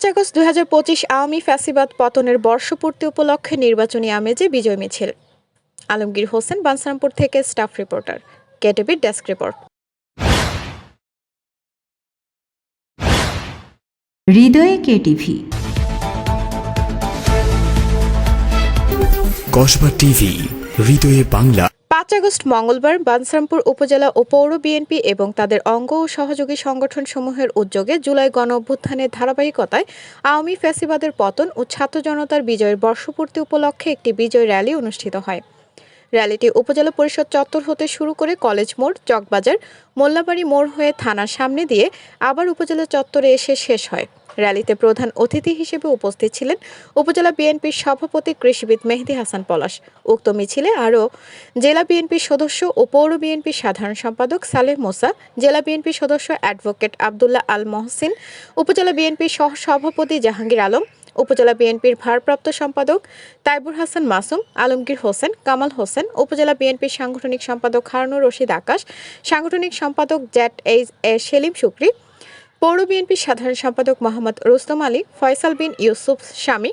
পাঁচ আগস্ট দুই হাজার পঁচিশ আওয়ামী ফ্যাসিবাদ পতনের বর্ষপূর্তি উপলক্ষে নির্বাচনী আমেজে বিজয় মিছিল। আলমগীর হোসেন বানসারামপুর থেকে স্টাফ রিপোর্টার কেটিভির ডেস্ক রিপোর্ট। হৃদয়ে কেটিভি। কসবা টিভি হৃদয়ে বাংলা। পাঁচ আগস্ট মঙ্গলবার বানসারামপুর উপজেলা ও পৌর বিএনপি এবং তাদের অঙ্গ ও সহযোগী সংগঠনসমূহের উদ্যোগে জুলাই গণ অভ্যুত্থানের ধারাবাহিকতায় আওয়ামী ফ্যাসিবাদের পতন ও ছাত্র জনতার বিজয়ের বর্ষপূর্তি উপলক্ষে একটি বিজয় র্যালি অনুষ্ঠিত হয়। র্যালিটি উপজেলা পরিষদ চত্বর হতে শুরু করে কলেজ মোড়, চকবাজার, মোল্লাবাড়ি মোড় হয়ে থানার সামনে দিয়ে আবার উপজেলা চত্বরে এসে শেষ হয়। র্যালিতে প্রধান অতিথি হিসেবে উপস্থিত ছিলেন উপজেলা বিএনপির সভাপতি কৃষিবিদ মেহেদি হাসান পলাশ, উক্ত মিছিলে আরও জেলা বিএনপির সদস্য ও পৌর বিএনপির সাধারণ সম্পাদক সালেহ মোসা, জেলা বিএনপির সদস্য অ্যাডভোকেট আবদুল্লাহ আল মহসিন, উপজেলা বিএনপির সহ সভাপতি জাহাঙ্গীর আলম, উপজেলা বিএনপির ভারপ্রাপ্ত সম্পাদক তাইবুর হাসান মাসুম, আলমগীর হোসেন, কামাল হোসেন, উপজেলা বিএনপির সাংগঠনিক সম্পাদক হারুনুর রশিদ আকাশ, সাংগঠনিক সম্পাদক জ্যাট এইচ এ সেলিম শুক্রি পৌর বিএনপির সাধারণ সম্পাদক মোহাম্মদ রুস্তম আলী, ফয়সাল বিন ইউসুফ শামী,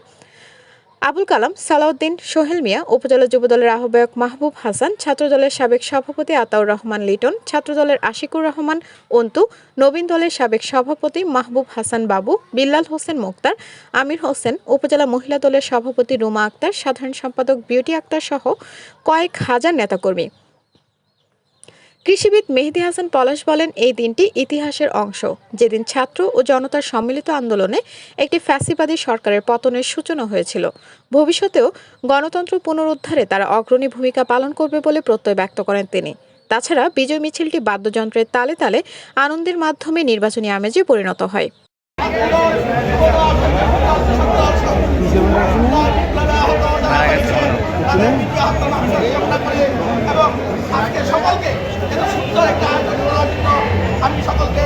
আবুল কালাম, সালাউদ্দিন সোহেল মিয়া, উপজেলা যুবদলের আহ্বায়ক মাহবুব হাসান, ছাত্রদলের সাবেক সভাপতি আতাউর রহমান লিটন, ছাত্রদলের আশিকুর রহমান অন্তু, নবীন দলের সাবেক সভাপতি মাহবুব হাসান বাবু, বিল্লাল হোসেন মোক্তার, আমির হোসেন, উপজেলা মহিলা দলের সভাপতি রুমা আক্তার, সাধারণ সম্পাদক বিউটি আক্তার সহ কয়েক হাজার নেতাকর্মী। কৃষিবিদ মেহেদি হাসান পলাশ বলেন, এই দিনটি ইতিহাসের অংশ। যেদিন ছাত্র ও জনতার সম্মিলিত আন্দোলনে একটি ফ্যাসিবাদী সরকারের পতনের সূচনা হয়েছিল। ভবিষ্যতেও গণতন্ত্র পুনরুদ্ধারে তারা অগ্রণী ভূমিকা পালন করবে বলে প্রত্যয় ব্যক্ত করেন তিনি। তাছাড়া বিজয় মিছিলটি বাদ্যযন্ত্রের তালে তালে আনন্দের মাধ্যমে নির্বাচনী আমেজে পরিণত হয়। আজকে সকলকে সুন্দর একটা আয়োজন আমি সকলকে